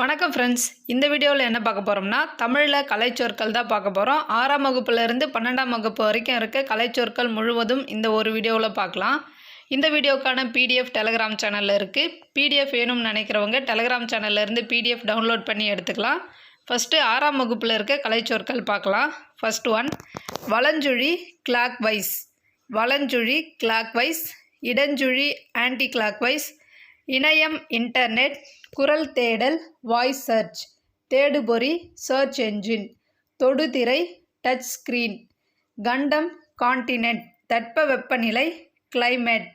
வணக்கம் ஃப்ரெண்ட்ஸ் இந்த வீடியோவில் என்ன பார்க்க போகிறோம்னா தமிழில் கலைச்சொற்கள் தான் பார்க்க போகிறோம் ஆறாம் வகுப்புலேருந்து பன்னெண்டாம் வகுப்பு வரைக்கும் இருக்க கலைச்சொற்கள் முழுவதும் இந்த ஒரு வீடியோவில் பார்க்கலாம். இந்த வீடியோக்கான பிடிஎஃப் டெலகிராம் சேனலில் இருக்குது பிடிஎஃப் வேணும்னு நினைக்கிறவங்க டெலகிராம் சேனல்ல இருந்து பிடிஎஃப் டவுன்லோட் பண்ணி எடுத்துக்கலாம். ஃபஸ்ட்டு ஆறாம் வகுப்பில் இருக்க கலைச்சொற்கள் பார்க்கலாம். ஃபர்ஸ்ட் ஒன் வளஞ்சுழி கிளாக் வைஸ் வளஞ்சுழி கிளாக் வைஸ் இடஞ்சுழி ஆன்டி கிளாக் வைஸ் இணையம் இன்டர்நெட் குரல் தேடல் வாய்ஸ் சர்ச் தேடுபொறி சர்ச் என்ஜின் தொடுதிரை டச் ஸ்க்ரீன் கண்டம் காண்டினென்ட் தட்பவெப்பநிலை கிளைமேட்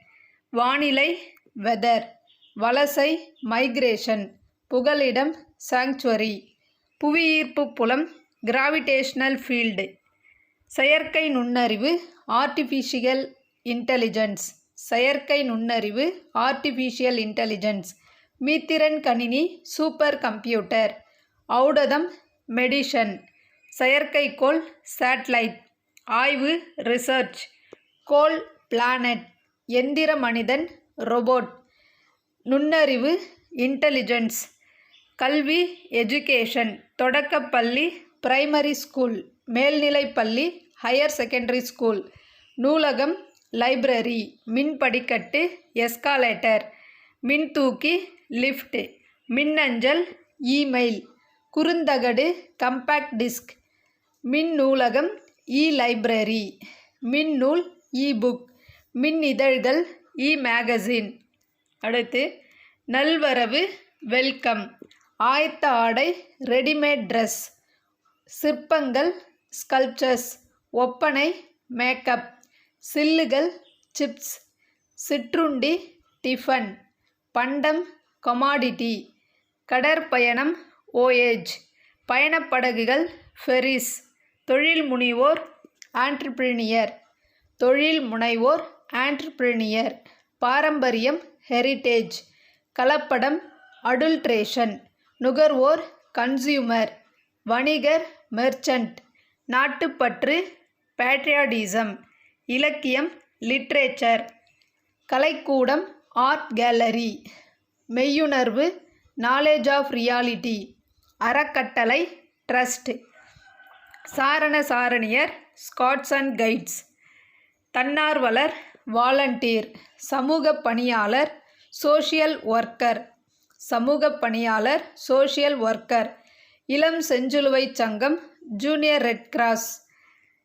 வானிலை வெதர் வலசை மைக்ரேஷன் புகலிடம் சாங்சுவரி புவியீர்ப்பு புலம் கிராவிடேஷனல் ஃபீல்டு செயற்கை நுண்ணறிவு ஆர்டிஃபிஷியல் இன்டெலிஜென்ஸ் செயற்கை நுண்ணறிவு ஆர்டிஃபிஷியல் இன்டெலிஜென்ஸ் மீத்திரன் கணினி சூப்பர் கம்ப்யூட்டர். ஔடதம் மெடிஷன். செயற்கைக்கோள் சேட்டலைட் ஆய்வு ரிசர்ச். கோல் பிளானட். எந்திர மனிதன் ரொபோட். நுண்ணறிவு இன்டெலிஜென்ஸ். கல்வி எஜுகேஷன். தொடக்கப்பள்ளி பிரைமரி ஸ்கூல். மேல்நிலைப்பள்ளி ஹையர் செகண்டரி ஸ்கூல். நூலகம் லைப்ரரி. மின் படிக்கட்டு எஸ்காலேட்டர். மின்தூக்கி லிஃப்ட் மின்னஞ்சல் இமெயில் குறுந்தகடு கம்பேக்ட் டிஸ்க் மின் நூலகம் இ லைப்ரரி மின்னூல் இ புக் மின் இதழ்கள் இ மேகசின் அடுத்து நல்வரவு வெல்கம் ஆயத்த ஆடை ரெடிமேட் ட்ரெஸ் சிற்பங்கள் ஸ்கல்ப்சர்ஸ் ஒப்பனை மேக்கப் சில்லுகள் சிப்ஸ் சிற்றுண்டி டிஃபன் பண்டம் கமாடிட்டி கடற்பயணம் ஓயேஜ் பயணப்படகுகள் ஃபெரிஸ் தொழில் முனைவோர் ஆண்டர்பிரினியர் தொழில் முனைவோர் ஆண்டர்பிரினியர் பாரம்பரியம் ஹெரிட்டேஜ் கலப்படம் அடுல்ட்ரேஷன் நுகர்வோர் கன்சியூமர் வணிகர் மெர்ச்சன்ட் நாட்டுப்பற்று பேட்ரியாடிசம் இலக்கியம் லிட்ரேச்சர் கலைக்கூடம் ஆர்ட் கேலரி மெய்யுணர்வு நாலேஜ் ஆஃப் ரியாலிட்டி அறக்கட்டளை ட்ரஸ்ட் சாரண சாரணியர் ஸ்காட்ஸ் அண்ட் கைட்ஸ் தன்னார்வலர் வாலண்டியர் சமூக பணியாளர் சோஷியல் ஒர்க்கர் சமூக பணியாளர் சோஷியல் ஒர்க்கர் இளம் செஞ்சிலுவை சங்கம் ஜூனியர் ரெட் கிராஸ்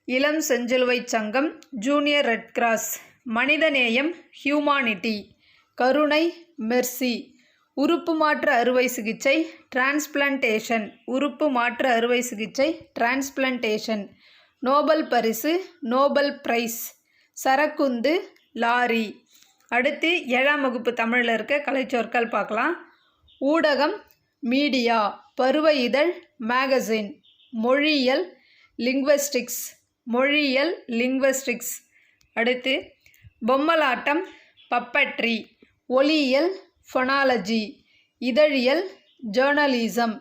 இளம் செஞ்சிலுவை சங்கம் ஜூனியர் ரெட் கிராஸ் மனிதநேயம் ஹியூமானிட்டி கருணை மெர்சி. உறுப்பு மாற்று அறுவை சிகிச்சை டிரான்ஸ்பிளான்டேஷன். உறுப்பு மாற்று அறுவை சிகிச்சை டிரான்ஸ்பிளான்டேஷன். நோபல் பரிசு நோபல் பிரைஸ். சரக்குந்து லாரி. அடுத்து ஏழாம் வகுப்பு தமிழில் இருக்க கலைச்சொற்கள் பார்க்கலாம். ஊடகம் மீடியா. பருவ இதழ் மேகசின். மொழியியல் லிங்குவஸ்டிக்ஸ். மொழியியல் லிங்குவஸ்டிக்ஸ். அடுத்து பொம்மலாட்டம் பப்பட்ரி. ஒலியியல் ஃபொனாலஜி இதழியல் ஜேர்னலிசம்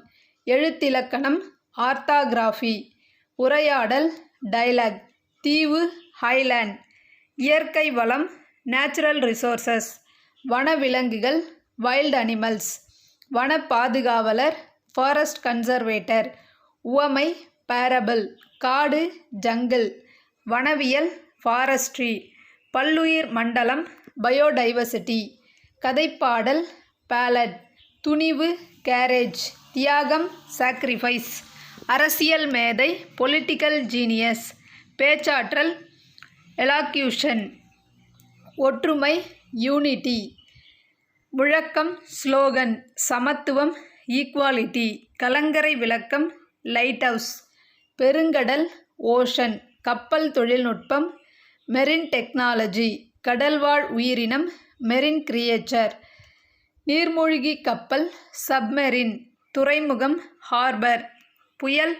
எழுத்திலக்கணம் ஆர்த்தாகிராஃபி உரையாடல் டைலாக் தீவு ஹைலேண்ட் இயற்கை வளம் நேச்சுரல் ரிசோர்சஸ் வனவிலங்குகள் வைல்ட் அனிமல்ஸ் வன பாதுகாவலர் ஃபாரஸ்ட் கன்சர்வேட்டர் உவமை பேரபிள் காடு ஜங்கிள் வனவியல் ஃபாரஸ்ட்ரி பல்லுயிர் மண்டலம் பயோடைவர்சிட்டி. கதைப்பாடல் பேலட் துணிவு கேரேஜ் தியாகம் சாக்ரிஃபைஸ் அரசியல் மேதை பொலிட்டிக்கல் ஜீனியஸ் பேச்சாற்றல் எலாக்யூஷன் ஒற்றுமை யூனிட்டி முழக்கம் ஸ்லோகன் சமத்துவம் ஈக்குவாலிட்டி கலங்கரை விளக்கம் லைட் ஹவுஸ் பெருங்கடல் ஓஷன் கப்பல் தொழில்நுட்பம் மெரின் டெக்னாலஜி கடல்வாழ் உயிரினம் மெரின் கிரியேச்சர் நீர்மூழ்கி கப்பல் சப்மெரின் துறைமுகம் ஹார்பர் புயல்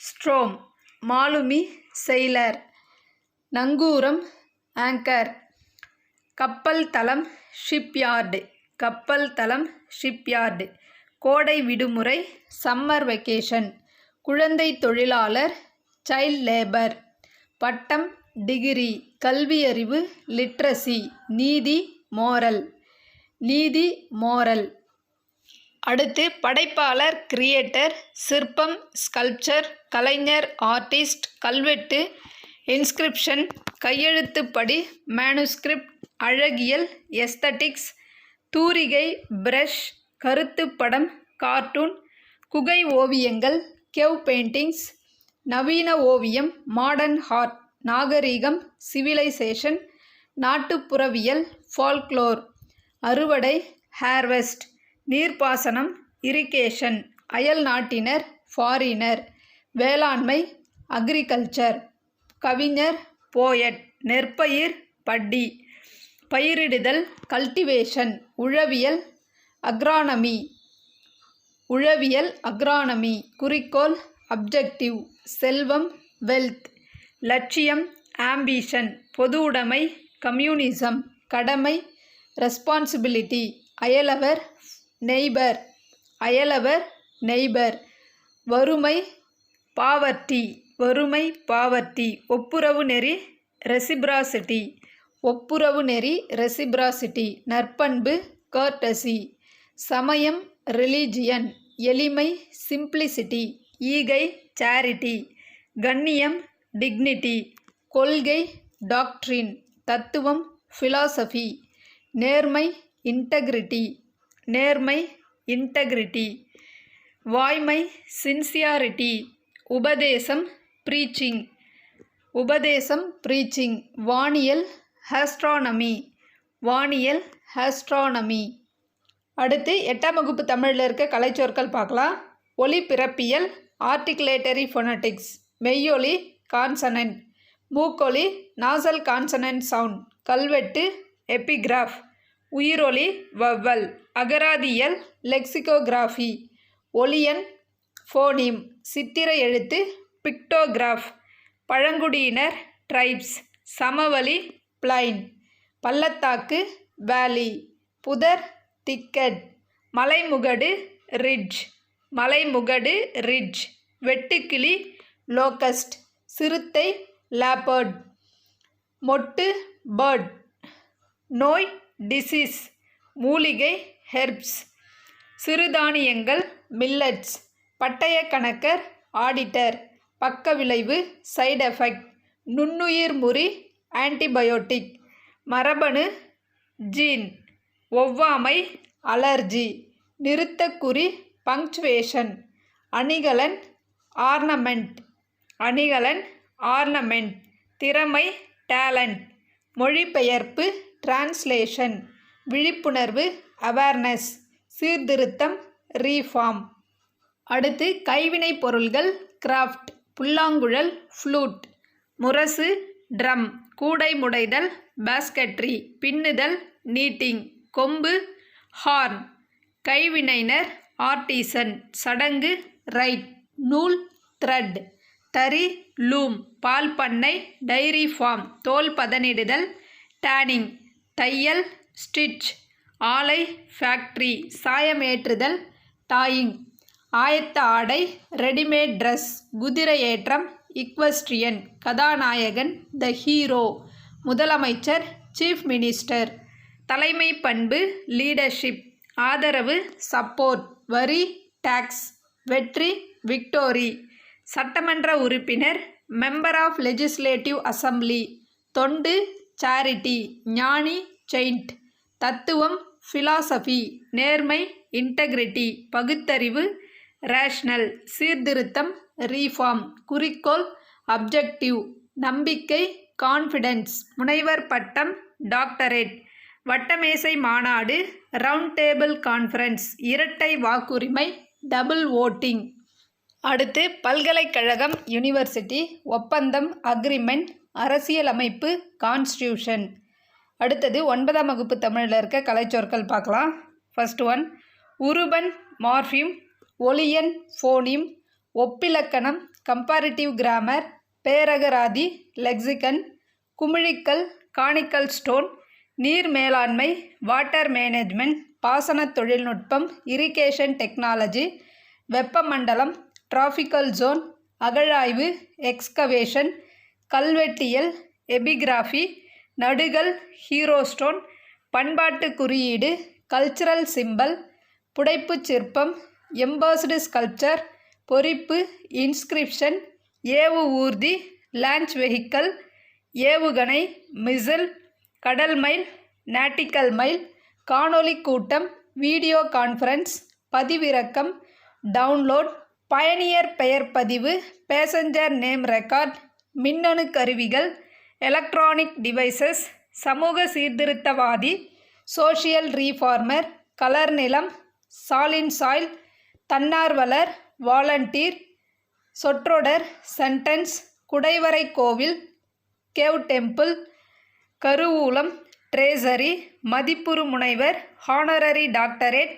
ஸ்ட்ரோம் மாலுமி செயலர் நங்கூரம் ஆங்கர் கப்பல் தளம் ஷிப்யார்டு கப்பல் தளம் ஷிப்யார்டு கோடை விடுமுறை சம்மர் வெக்கேஷன் குழந்தை தொழிலாளர் சைல்ட் லேபர் பட்டம் டிகிரி கல்வியறிவு லிட்ரஸி நீதி மோரல். நீதி மோரல். அடுத்து படைப்பாளர் கிரியேட்டர் சிற்பம் ஸ்கல்ப்சர் கலைஞர் ஆர்டிஸ்ட் கல்வெட்டு இன்ஸ்கிரிப்ஷன் கையெழுத்துப்படி மேனுஸ்கிரிப்ட் அழகியல் எஸ்தட்டிக்ஸ் தூரிகை பிரஷ் கருத்துப்படம் கார்ட்டூன் குகை ஓவியங்கள் கெவ் பெயிண்டிங்ஸ் நவீன ஓவியம் மாடர்ன் ஹார்ட் நாகரீகம் சிவிலைசேஷன் நாட்டுப்புறவியல் ஃபால்க்ளோர் அறுவடை ஹேர்வெஸ்ட் நீர்ப்பாசனம் இரிகேஷன் அயல் நாட்டினர் ஃபாரினர் வேளாண்மை அக்ரிகல்ச்சர் கவிஞர் போயட் நெற்பயிர் பட்டி பயிரிடுதல் கல்டிவேஷன் உழவியல் அக்ரானமி உழவியல் அக்ரானமி குறிக்கோள் அப்ஜெக்டிவ் செல்வம் வெல்த் லட்சியம் ஆம்பிஷன் பொது உடைமை கம்யூனிசம் கடமை ரெஸ்பான்சிபிலிட்டி அயலவர் நெய்பர் அயலவர் நெய்பர் வறுமை பாவர்ட்டி வறுமை பாவர்ட்டி ஒப்புரவு நெறி ரெசிப்ராசிட்டி ஒப்புரவு நெறி ரெசிப்ராசிட்டி நற்பண்பு கர்டசி சமயம் ரிலீஜியன் எளிமை சிம்பிளிசிட்டி ஈகை சேரிட்டி கண்ணியம் டிக்னிட்டி கொள்கை டாக்ட்ரின் தத்துவம் ஃபிலாசபி நேர்மை இன்டெகிரிட்டி நேர்மை இன்டெகிரிட்டி வாய்மை சின்சியாரிட்டி உபதேசம் ப்ரீச்சிங் உபதேசம் ப்ரீச்சிங் வானியல் ஹாஸ்ட்ரானமி வானியல் ஹாஸ்ட்ரானமி அடுத்து எட்டாம் வகுப்பு தமிழில் இருக்க கலைச்சொற்கள் பார்க்கலாம். ஒலி பிறப்பியல் ஆர்டிகுலேட்டரி ஃபொனட்டிக்ஸ் மெய்யொலி கான்சனன்ட் மூக்கொலி நாசல் கான்சனன்ட் சவுண்ட் கல்வெட்டு எபிகிராஃப் உயிரொலி வவ்வல் அகராதியல் லெக்சிகோகிராஃபி ஒலியன் ஃபோனிம் சித்திர எழுத்து பிக்டோகிராஃப் பழங்குடியினர் ட்ரைப்ஸ் சமவெளி பிளைன் பள்ளத்தாக்கு வேலி புதர் திக்கட் மலைமுகடு ரிட்ஜ் மலைமுகடு ரிட்ஜ் வெட்டுக்கிளி லோக்கஸ்ட் சிறுத்தை லேப்பர்ட் மொட்டு பேர்ட் நோய் டிசீஸ் மூலிகை ஹெர்ப்ஸ் சிறுதானியங்கள் மில்லட்ஸ் பட்டய கணக்கர் ஆடிட்டர் பக்க விளைவு சைடு எஃபெக்ட் நுண்ணுயிர் முறி ஆன்டிபயோட்டிக் மரபணு ஜீன் ஒவ்வாமை அலர்ஜி நிறுத்தக்குறி பங்க்சுவேஷன் அணிகலன் ஆர்னமெண்ட் அணிகலன் ஆர்னமெண்ட் திறமை டேலண்ட். மொழிபெயர்ப்பு டிரான்ஸ்லேஷன் விழிப்புணர்வு அவேர்னஸ் சீர்திருத்தம் ரீஃபார்ம் அடுத்து கைவினைப் பொருள்கள் கிராஃப்ட் புல்லாங்குழல் ஃப்ளூட் முரசு ட்ரம் கூடை முடைதல் பாஸ்கட்ரி பின்னுதல் நீட்டிங் கொம்பு ஹார்ன் கைவினைஞர் ஆர்டிசன் சடங்கு ரைட் நூல் த்ரெட் தறி லூம் பால் பண்ணை டைரி ஃபார்ம் தோல் பதனிடுதல் டேனிங் தையல் ஸ்டிச் ஆலை ஃபேக்ட்ரி சாயமேற்றுதல் டாயிங் ஆயத்த ஆடை ரெடிமேட் ட்ரெஸ் குதிரை ஏற்றம் இக்வஸ்ட்ரியன் கதாநாயகன் த ஹீரோ முதலமைச்சர் சீஃப் மினிஸ்டர் தலைமை பண்பு லீடர்ஷிப் ஆதரவு சப்போர்ட் வரி டாக்ஸ் வெற்றி விக்டோரி. சட்டமன்ற உறுப்பினர் மெம்பர் ஆஃப் லெஜிஸ்லேட்டிவ் அசம்பிளி தொண்டு சேரிட்டி ஞானி செயின்ட் தத்துவம் ஃபிலாசபி நேர்மை இன்டெகிரிட்டி பகுத்தறிவு ரேஷ்னல் சீர்திருத்தம் ரீஃபார்ம் குறிக்கோள் அப்ஜெக்டிவ் நம்பிக்கை கான்ஃபிடென்ஸ் முனைவர் பட்டம் டாக்டரேட் வட்டமேசை மாநாடு ரவுண்ட் டேபிள் கான்ஃபரன்ஸ் இரட்டை வாக்குரிமை டபுள் ஓட்டிங் அடுத்து பல்கலைக்கழகம் யுனிவர்சிட்டி ஒப்பந்தம் அக்ரிமெண்ட் அரசியலமைப்பு கான்ஸ்டியூஷன் அடுத்தது ஒன்பதாம் வகுப்பு தமிழில் இருக்க கலைச்சொற்கள் பார்க்கலாம். ஃபஸ்ட் ஒன் உருபன் மார்ஃபிம் ஒலியன் ஃபோனிம் ஒப்பிலக்கணம் கம்பேரிட்டிவ் கிராமர் பேரகராதி லெக்சிகன் குமிழிக்கல் காணிக்கல் ஸ்டோன் நீர் மேலாண்மை வாட்டர் மேனேஜ்மெண்ட் பாசன தொழில்நுட்பம் இரிகேஷன் டெக்னாலஜி வெப்பமண்டலம் டிராஃபிக்கல் ஜோன் அகழாய்வு எக்ஸ்கவேஷன் கல்வெட்டியல் எபிகிராஃபி நடுகல் ஹீரோஸ்டோன் பண்பாட்டு குறியீடு கல்ச்சுரல் சிம்பல் புடைப்புச் சிற்பம் எம்பாஸ்டு ஸ்கல்ப்சர் பொறிப்பு இன்ஸ்கிரிப்ஷன் ஏவு ஊர்தி லான்ச் வெஹிக்கல் ஏவுகணை மிசில் கடல் மைல் நாட்டிக்கல் மைல் காணொளி கூட்டம் வீடியோ கான்ஃபரன்ஸ் பதிவிறக்கம் டவுன்லோட் பயணியர் பெயர் பதிவு பேசஞ்சர் நேம் ரெக்கார்ட் மின்னணு கருவிகள் எலக்ட்ரானிக் டிவைசஸ் சமூக சீர்திருத்தவாதி சோஷியல் ரீஃபார்மர் கலர் நிலம் சாலின் சாயில் தன்னார்வலர் வாலண்டீர் சொற்றொடர் சென்டென்ஸ் குடைவரை கோவில் கேவ் டெம்பிள் கருவூலம் ட்ரேசரி மதிப்புறு முனைவர் ஹானரரி டாக்டரேட்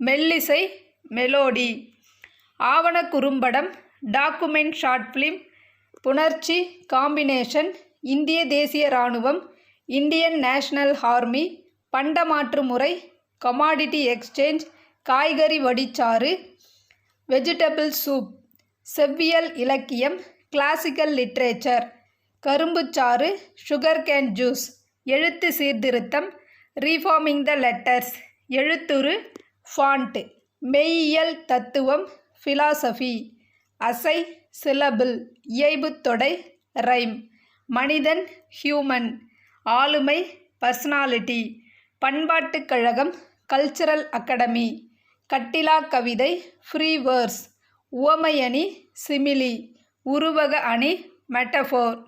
மெல்லிசை மெலோடி ஆவண குறும்படம் டாக்குமெண்ட் ஷார்ட் ஃபிலிம் புணர்ச்சி காம்பினேஷன் இந்திய தேசிய இராணுவம் இந்தியன் நேஷனல் ஆர்மி பண்டமாற்று முறை கமாடிட்டி எக்ஸ்சேஞ்ச் காய்கறி வடிச்சாறு வெஜிடபிள் சூப் செவ்வியல் இலக்கியம் கிளாசிக்கல் லிட்ரேச்சர் கரும்புச்சாறு சுகர் கேன் ஜூஸ் எழுத்து சீர்திருத்தம் ரீஃபார்மிங் த லெட்டர்ஸ் எழுத்துரு ஃபாண்ட்டு மெய்யியல் தத்துவம் ஃபிலாசபி அசை சிலபிள் இயைபுத் தொடை ரைம் மனிதன் ஹியூமன் ஆளுமை பர்சனாலிட்டி பண்பாட்டுக் கழகம் கல்ச்சுரல் அகாடமி கட்டிலா கவிதை ஃப்ரீ வேர்ஸ் உவமையணி சிமிலி உருவக அணி மெட்டஃபோர்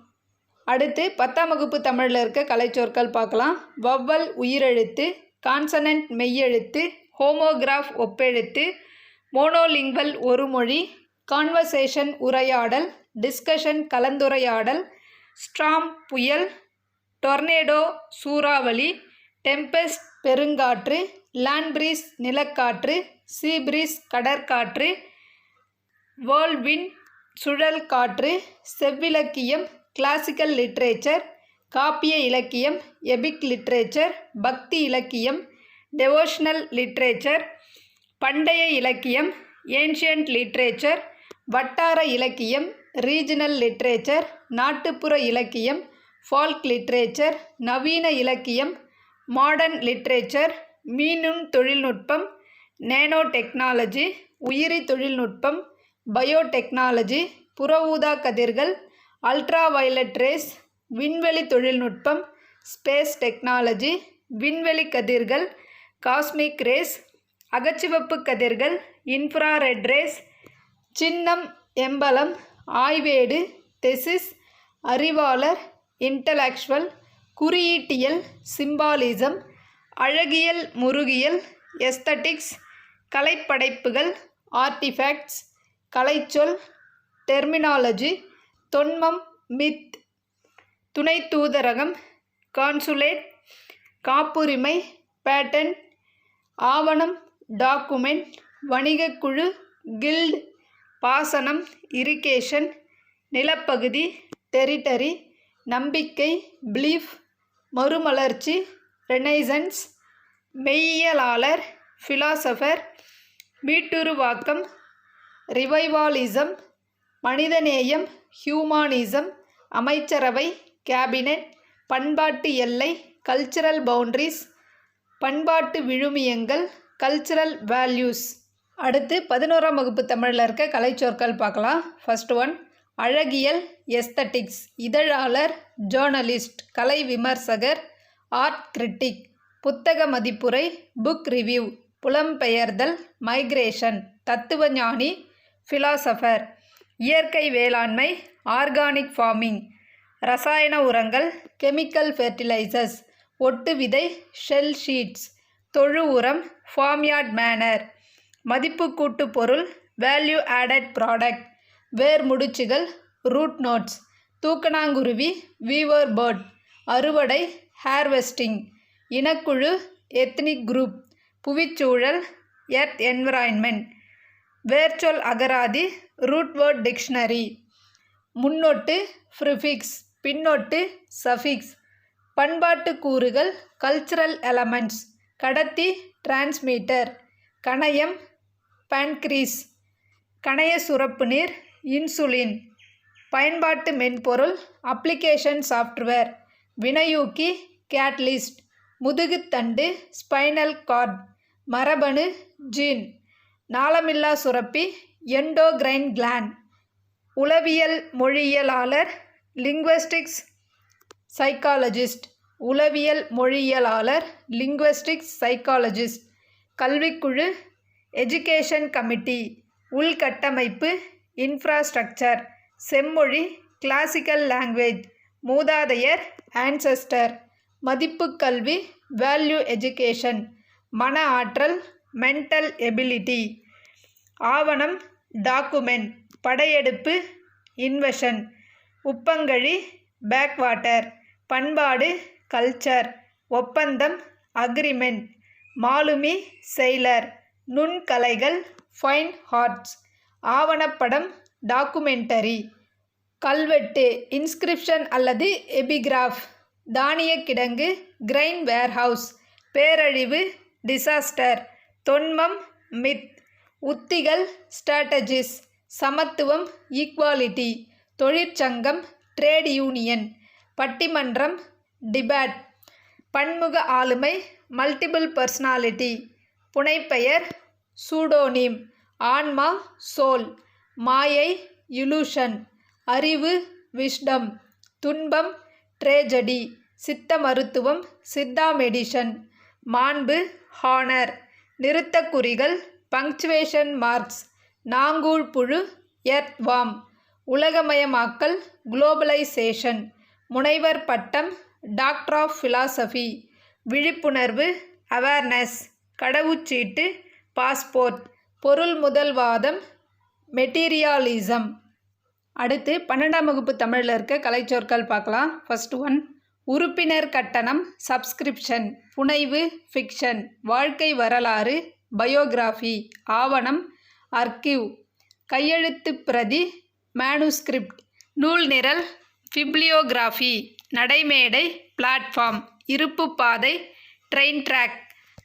அடுத்து பத்தாம் வகுப்பு தமிழில் இருக்க கலைச்சொற்கள் பார்க்கலாம். வவ்வல் உயிரெழுத்து கான்சனன்ட் மெய்யெழுத்து ஹோமோகிராஃப் ஒப்பெழுத்து மோனோலிங்குவல் ஒரு மொழி கான்வர்சேஷன் உரையாடல் டிஸ்கஷன் கலந்துரையாடல் ஸ்ட்ராம் புயல் டொர்னேடோ சூறாவளி டெம்பெஸ்ட் பெருங்காற்று லேண்ட்பிரீஸ் நிலக்காற்று சீப்ரீஸ் கடற்காற்று வேர்ல்வின் சுழல் காற்று செவ்விலக்கியம் கிளாசிக்கல் லிட்ரேச்சர் காப்பிய இலக்கியம் எபிக் லிட்ரேச்சர் பக்தி இலக்கியம் டெவோஷனல் லிட்ரேச்சர் பண்டைய இலக்கியம் ஏன்ஷியன்ட் லிட்ரேச்சர் வட்டார இலக்கியம் ரீஜனல் லிட்ரேச்சர் நாட்டுப்புற இலக்கியம் ஃபால்க் லிட்ரேச்சர் நவீன இலக்கியம் மாடர்ன் லிட்ரேச்சர் மீனும் தொழில்நுட்பம் நேனோ டெக்னாலஜி உயிரி தொழில்நுட்பம் பயோடெக்னாலஜி புற ஊதா கதிர்கள் அல்ட்ரா வயலட் ரேஸ் விண்வெளி தொழில்நுட்பம் ஸ்பேஸ் டெக்னாலஜி விண்வெளி கதிர்கள் காஸ்மிக் ரேஸ் அகச்சிவப்பு கதிர்கள் இன்ஃப்ராரெட் ரேஸ் சின்னம் எம்பலம் ஆய்வேடு தெசிஸ் அறிவாளர் இன்டலெக்சுவல் குறியீட்டியல் சிம்பாலிசம் அழகியல் முருகியல் எஸ்தட்டிக்ஸ் கலைப்படைப்புகள் ஆர்டிஃபேக்ட்ஸ் கலைச்சொல் டெர்மினாலஜி தொன்மம் மித் துணை தூதரகம் கான்சுலேட் காப்புரிமை பேட்டன் ஆவணம் டாக்குமெண்ட் வணிகக்குழு கில்ட் பாசனம் இரிகேஷன் நிலப்பகுதி டெரிட்டரி நம்பிக்கை பிலீஃப் மறுமலர்ச்சி ரெனைசன்ஸ் மெய்யியலாளர் ஃபிலாசபர் மீட்டுருவாக்கம் ரிவைவாலிசம் மனிதநேயம் ஹியூமானிசம் அமைச்சரவை கேபினெட் பண்பாட்டு எல்லை கல்ச்சுரல் பவுண்ட்ரிஸ் பண்பாட்டு விழுமியங்கள் கல்ச்சுரல் வேல்யூஸ் அடுத்து பதினோராம் வகுப்பு தமிழில் இருக்க கலைச்சொற்கள் பார்க்கலாம். ஃபர்ஸ்ட் ஒன் அழகியல் எஸ்தட்டிக்ஸ் இதழாளர் ஜேர்னலிஸ்ட் கலை விமர்சகர் ஆர்ட் கிரிட்டிக் புத்தக மதிப்புரை புக் ரிவ்யூ புலம்பெயர்தல் மைக்ரேஷன் தத்துவஞானி ஃபிலாசபர் இயற்கை வேளாண்மை ஆர்கானிக் ஃபார்மிங் ரசாயன உரங்கள் கெமிக்கல் ஃபெர்டிலைசர்ஸ் ஒட்டு விதை ஷெல் ஷீட்ஸ் தொழு உரம் ஃபார்ம்யார்ட் மேனர் மதிப்பு கூட்டு பொருள் வேல்யூ ஆடட் ப்ராடக்ட் வேர் முடிச்சுகள் ரூட் நோட்ஸ் தூக்கணாங்குருவி வீவர் பேர்ட் அறுவடை ஹேர்வெஸ்டிங் இனக்குழு எத்னிக் குரூப் புவிச்சூழல் எர்த் என்விரான்மெண்ட் வேர்ச்சொல் அகராதி ரூட்வேர்ட் டிக்ஷனரி முன்னொட்டு ஃப்ரிஃபிக்ஸ் பின்னொட்டு சஃபிக்ஸ் பண்பாட்டு கூறுகள் கல்ச்சுரல் எலமெண்ட்ஸ் கடத்தி டிரான்ஸ்மீட்டர். கணையம் பான்க்ரீஸ். கணைய சுரப்பு நீர் இன்சுலின். பயன்பாட்டு மென்பொருள் அப்ளிகேஷன் சாஃப்ட்வேர். வினையூக்கி கேட்லிஸ்ட். முதுகுத்தண்டு ஸ்பைனல் கார்ட். மரபணு ஜீன். நாளமில்லா சுரப்பி எண்டோகிரைன் கிளான். உளவியல் மொழியியலாளர் லிங்குவஸ்டிக்ஸ் சைக்காலஜிஸ்ட். உளவியல் மொழியியலாளர் லிங்குவஸ்டிக்ஸ் சைக்காலஜிஸ்ட் கல்விக்குழு எஜுகேஷன் கமிட்டி உள்கட்டமைப்பு இன்ஃப்ராஸ்ட்ரக்சர் செம்மொழி கிளாசிக்கல் லாங்குவேஜ் மூதாதையர் ஆன்செஸ்டர் மதிப்பு கல்வி வேல்யூ எஜுகேஷன் மன ஆற்றல் மென்டல் எபிலிட்டி ஆவணம் டாக்குமெண்ட் படையெடுப்பு இன்வெஷன் உப்பங்கழி பேக்வாட்டர் பண்பாடு கல்ச்சர் ஒப்பந்தம் அக்ரிமெண்ட் மாலுமி செயலர் நுண்கலைகள் ஃபைன் ஹார்ட்ஸ் ஆவணப்படம் டாக்குமெண்டரி கல்வெட்டு இன்ஸ்கிரிப்ஷன் அல்லது எபிகிராஃப் தானிய கிடங்கு கிரைன் வேர்ஹவுஸ் பேரழிவு டிசாஸ்டர் தொன்மம் மித் உத்திகள் ஸ்ட்ராட்டஜிஸ் சமத்துவம் ஈக்வாலிட்டி தொழிற்சங்கம் ட்ரேட் யூனியன் பட்டிமன்றம் டிபேட். பன்முக ஆளுமை மல்டிபிள் பர்சனாலிட்டி. புனைப்பெயர் சூடோனிம். ஆன்மா சோல். மாயை இலூஷன். அறிவு விஷ்டம். துன்பம் ட்ரேஜடி. சித்த மருத்துவம் சித்தா மெடிஷன். மாண்பு ஹானர். நிறுத்தக்குறிகள் பங்க்சுவேஷன் மார்க்ஸ். நாங்கூழ் புழு எர்த்வாம். உலகமயமாக்கல் குளோபலைசேஷன். முனைவர் பட்டம் டாக்டர் ஆஃப் ஃபிலாசபி விழிப்புணர்வு அவேர்னஸ் கடவுச்சீட்டு பாஸ்போர்ட் பொருள் முதல்வாதம் மெட்டீரியாலிசம். அடுத்து பன்னெண்டாம் வகுப்பு தமிழில் இருக்க கலைச்சொற்கள் பார்க்கலாம். ஃபர்ஸ்ட் ஒன் உறுப்பினர் கட்டணம் சப்ஸ்கிரிப்ஷன் புனைவு ஃபிக்ஷன் வாழ்க்கை வரலாறு பயோகிராஃபி ஆவணம் அர்க்கிவ் கையெழுத்து பிரதி மேனுஸ்கிரிப்ட் நூல் நிரல் பிப்ளியோகிராஃபி நடைமேடை பிளாட்ஃபார்ம் இருப்பு பாதை ட்ரெயின் ட்ராக்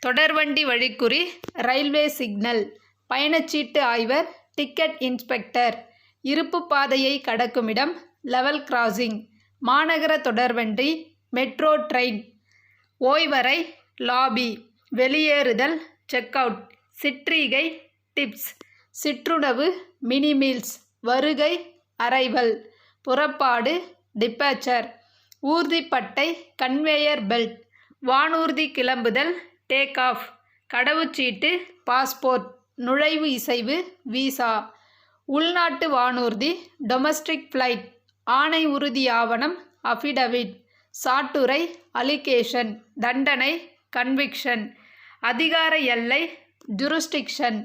தொடர்வண்டி வழிக்குறி ரயில்வே சிக்னல் பயணச்சீட்டு ஆய்வர் டிக்கெட் இன்ஸ்பெக்டர். இருப்பு பாதையை கடக்குமிடம் லெவல் கிராசிங் மாநகர தொடர்வண்டி மெட்ரோ ட்ரெயின். ஓய்வறை லாபி வெளியேறுதல் செக் அவுட் சிற்றீகை டிப்ஸ். சிற்றுணவு மினி மீல்ஸ் வருகை அரைவல் புறப்பாடு டிப்பேச்சர். ஊர்திப்பட்டை கன்வேயர் பெல்ட் வானூர்தி கிளம்புதல் டேக் ஆஃப் கடவுச்சீட்டு பாஸ்போர்ட் நுழைவு இசைவு விசா உள்நாட்டு வானூர்தி டொமஸ்டிக் ஃப்ளைட் ஆணை உறுதி ஆவணம் அஃபிடவிட் சாட்டுரை அலிகேஷன் தண்டனை கன்விக்ஷன் அதிகார எல்லை ஜுரிஸ்டிக்ஷன்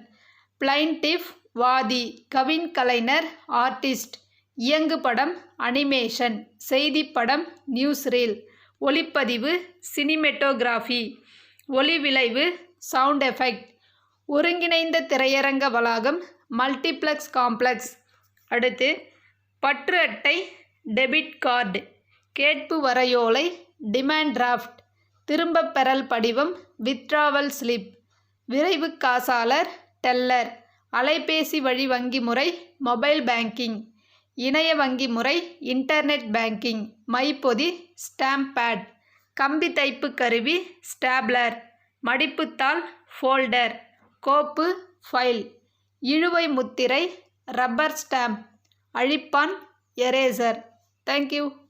பிளைன்டிஃப் வாதி கவின் கலைஞர் ஆர்டிஸ்ட் இயங்கு படம் அனிமேஷன் செய்திப்படம் நியூஸ் ரீல் ஒளிப்பதிவு சினிமெட்டோகிராஃபி ஒளி விளைவு சவுண்ட் எஃபெக்ட் ஒருங்கிணைந்த திரையரங்க வளாகம் மல்டிப்ளெக்ஸ் காம்ப்ளெக்ஸ். அடுத்து பற்று அட்டை டெபிட் கார்டு கேட்பு வரையோலை டிமாண்ட் டிராஃப்ட் திரும்பப் பெறல் படிவம் வித்ராவல் ஸ்லிப் விரைவு காசாளர் டெல்லர் அலைபேசி வழி வங்கி முறை மொபைல் பேங்கிங். இணைய வங்கி முறை இன்டர்நெட் பேங்கிங் மைப்பொதி ஸ்டாம்ப் பேட் கம்பி தைப்பு கருவி ஸ்டாப்லர் மடிப்புத்தாள் ஃபோல்டர் கோப்பு ஃபைல் இழுவை முத்திரை ரப்பர் ஸ்டாம்ப் அழிப்பான் எரேசர். Thank you.